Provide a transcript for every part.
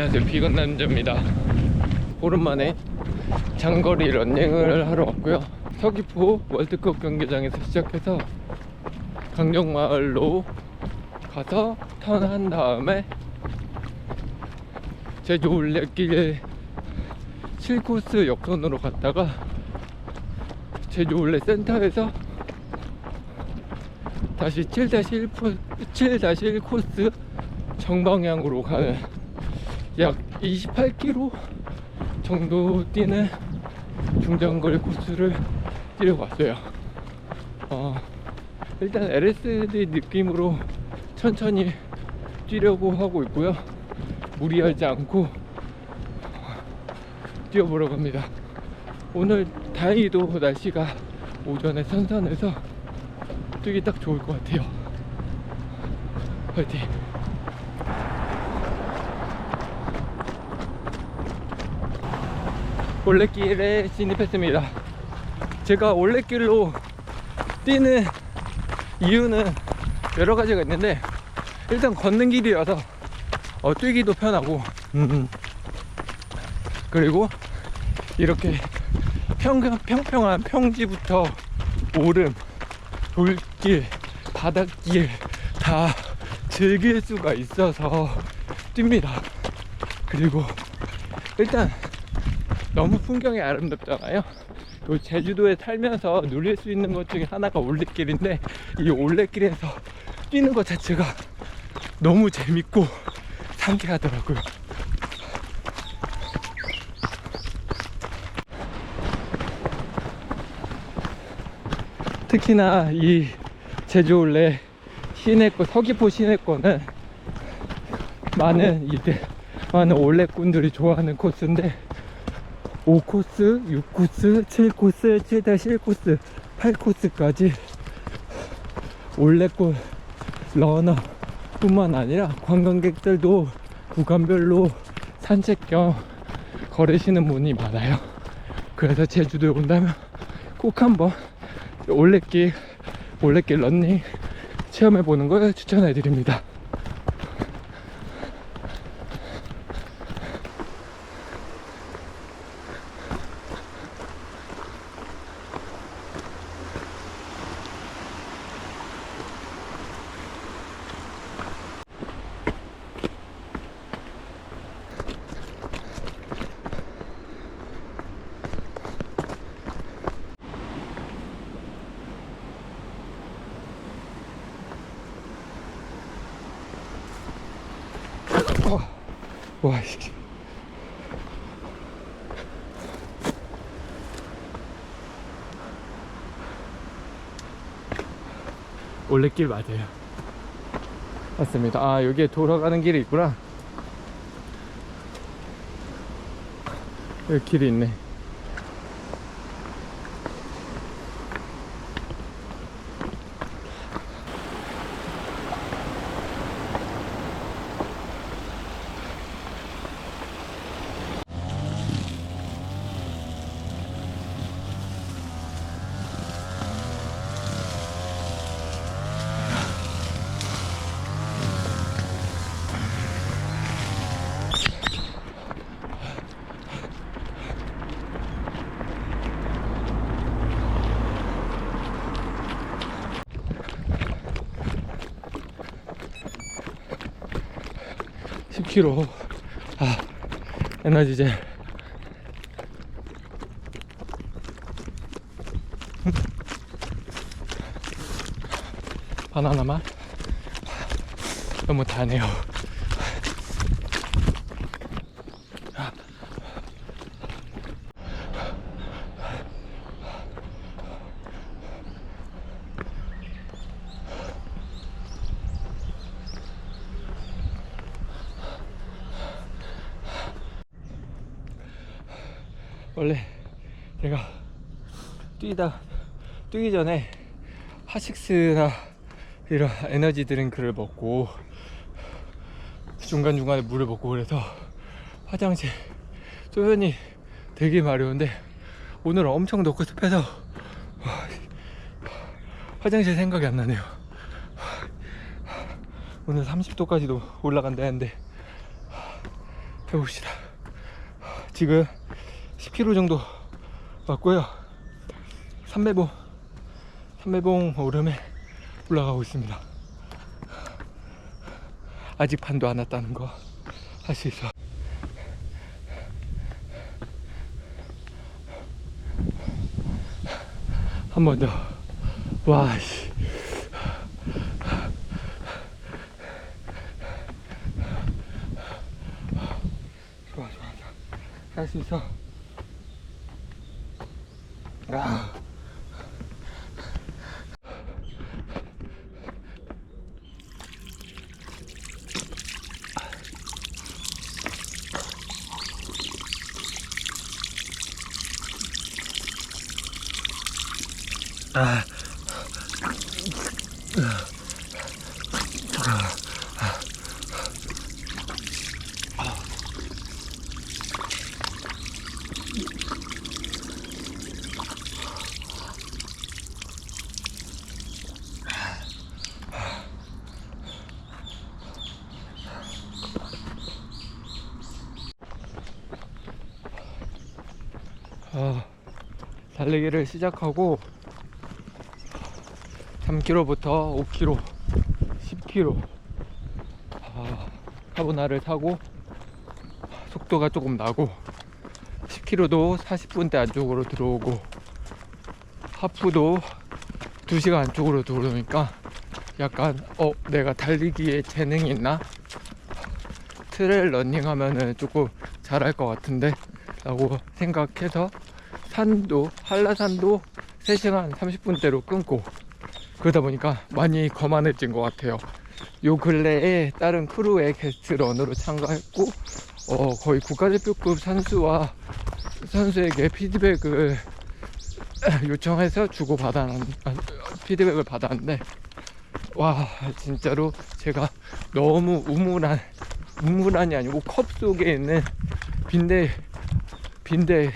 안녕하세요. 비건 남자입니다. 오랜만에 장거리 런닝을 하러 왔고요. 서귀포 월드컵 경기장에서 시작해서 강정마을로 가서 턴한 다음에 제주 올레길 7코스 역선으로 갔다가 제주 올레 센터에서 다시 7-1 7-1 코스 정방향으로 가는 약 28km 정도 뛰는 중장거리 코스를 뛰려고 왔어요. 어, 일단 LSD 느낌으로 천천히 뛰려고 하고 있고요. 무리하지 않고 뛰어보려고 합니다. 오늘 다행히도 날씨가 오전에 선선해서 뛰기 딱 좋을 것 같아요. 화이팅! 올레길에 진입했습니다. 제가 올레길로 뛰는 이유는 여러 가지가 있는데 일단 걷는 길이라서 어, 뛰기도 편하고 음, 그리고 이렇게 평, 평평한 평지부터 오름, 돌길, 바닷길 다 즐길 수가 있어서 뜁니다. 그리고 일단 너무 풍경이 아름답잖아요. 또 제주도에 살면서 누릴 수 있는 것 중에 하나가 올레길인데 이 올레길에서 뛰는 것 자체가 너무 재밌고 상쾌하더라고요. 특히나 이 제주 올레 시내권 서귀포 시내권은 많은 이제 많은 올레꾼들이 좋아하는 코스인데 5코스, 6코스, 7코스, 7-1코스, 8코스까지 올레꾼 러너 뿐만 아니라 관광객들도 구간별로 산책 겸 걸으시는 분이 많아요. 그래서 제주도에 온다면 꼭 한번 올레길, 올레길 런닝 체험해 보는 걸 추천해 드립니다. 와, 씨. 올레길 맞아요. 맞습니다. 아, 여기에 돌아가는 길이 있구나. 여기 길이 있네. 십 k m 아, 에너지젤. 바나나만 너무 다네요. 원래 제가 뛰다 뛰기 전에 하식스나 이런 에너지 드링크를 먹고 중간중간에 물을 먹고 그래서 화장실 소변이 되게 마려운데 오늘은 엄청 덥고 습해서 화장실 생각이 안 나네요 오늘 30도까지도 올라간다는데 해봅시다. 지금 10km 정도 왔고요. 삼매봉, 삼매봉 오름에 올라가고 있습니다. 아직 반도 안 왔다는 거 할 수 있어. 한 번 더. 와, 씨. 좋아, 좋아, 좋아. 할수 있어. 아. 아. 아, 달리기를 시작하고 3km부터 5km, 10km 아, 카보나를 타고 속도가 조금 나고 10km도 40분대 안쪽으로 들어오고 하프도 2시간 안쪽으로 들어오니까 약간 어 내가 달리기에 재능이 있나? 트레일 러닝 하면은 조금 잘할 것 같은데 라고 생각해서 산도 한라산도 3시간 30분대로 끊고 그러다 보니까 많이 거만해진 것 같아요. 요 근래에 다른 크루의 게스트 런으로 참가했고 어, 거의 국가대표급 선수와 선수에게 피드백을 요청해서 주고 받아 피드백을 받았는데 와 진짜로 제가 너무 우물한 우물한이 아니고 컵 속에 있는 빈대 빈대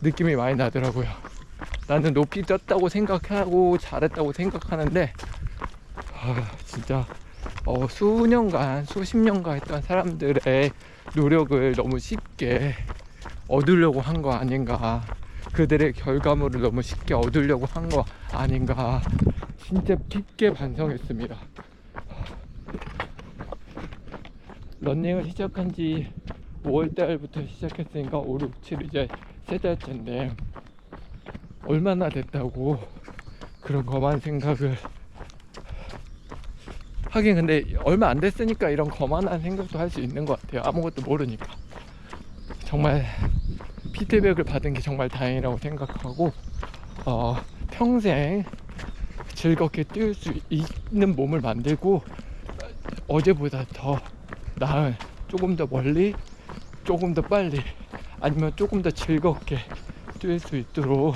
느낌이 많이 나더라고요. 나는 높이 떴다고 생각하고 잘했다고 생각하는데 아, 진짜 어, 수년간 수십 년간 했던 사람들의 노력을 너무 쉽게 얻으려고 한 거 아닌가. 그들의 결과물을 너무 쉽게 얻으려고 한 거 아닌가. 진짜 깊게 반성했습니다. 런닝을 시작한 지 5월달부터 시작했으니까 5, 6, 7 이제 세 달째인데 얼마나 됐다고 그런 거만 생각을. 하긴 근데 얼마 안 됐으니까 이런 거만한 생각도 할 수 있는 것 같아요. 아무것도 모르니까. 정말 피드백을 받은 게 정말 다행이라고 생각하고 어, 평생 즐겁게 뛸 수 있는 몸을 만들고 어제보다 더 나은 조금 더 멀리 조금 더 빨리 아니면 조금 더 즐겁게 뛸 수 있도록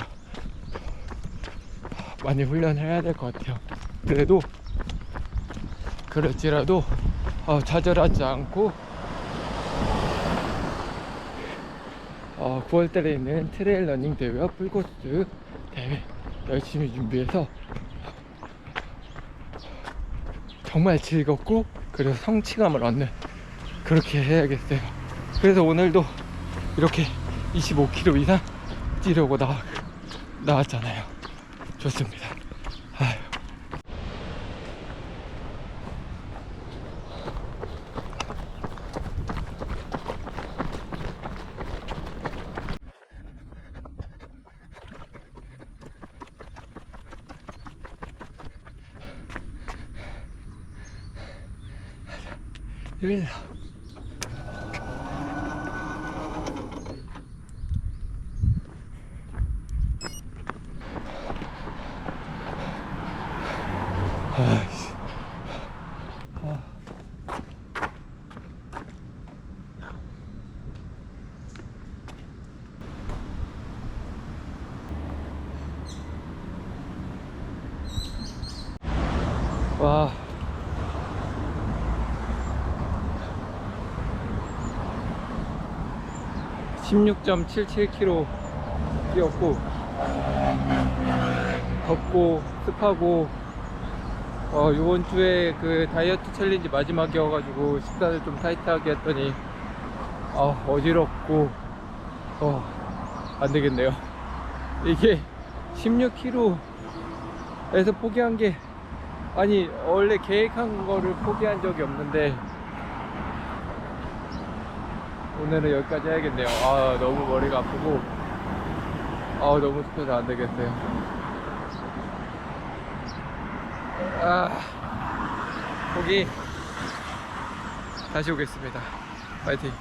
많이 훈련해야 될 것 같아요. 그래도 그럴지라도 어, 좌절하지 않고 어, 9월달에 있는 트레일 러닝 대회와 풀코스 대회 열심히 준비해서 정말 즐겁고 그리고 성취감을 얻는 그렇게 해야겠어요. 그래서 오늘도 이렇게 25km 이상 뛰려고 나와, 나왔잖아요. 좋습니다. 아유. 아 와. (16.77km) 뛰었고 덥고 습하고 어, 이번 주에 그 다이어트 챌린지 마지막이어가지고 식사를 좀 타이트하게 했더니 아 어지럽고 어 안 되겠네요 이게 16km에서 포기한 게 아니 원래 계획한 거를 포기한 적이 없는데 오늘은 여기까지 해야겠네요. 아 너무 머리가 아프고. 아 너무 습해서 안 되겠어요. 아 포기. 다시 오겠습니다. 파이팅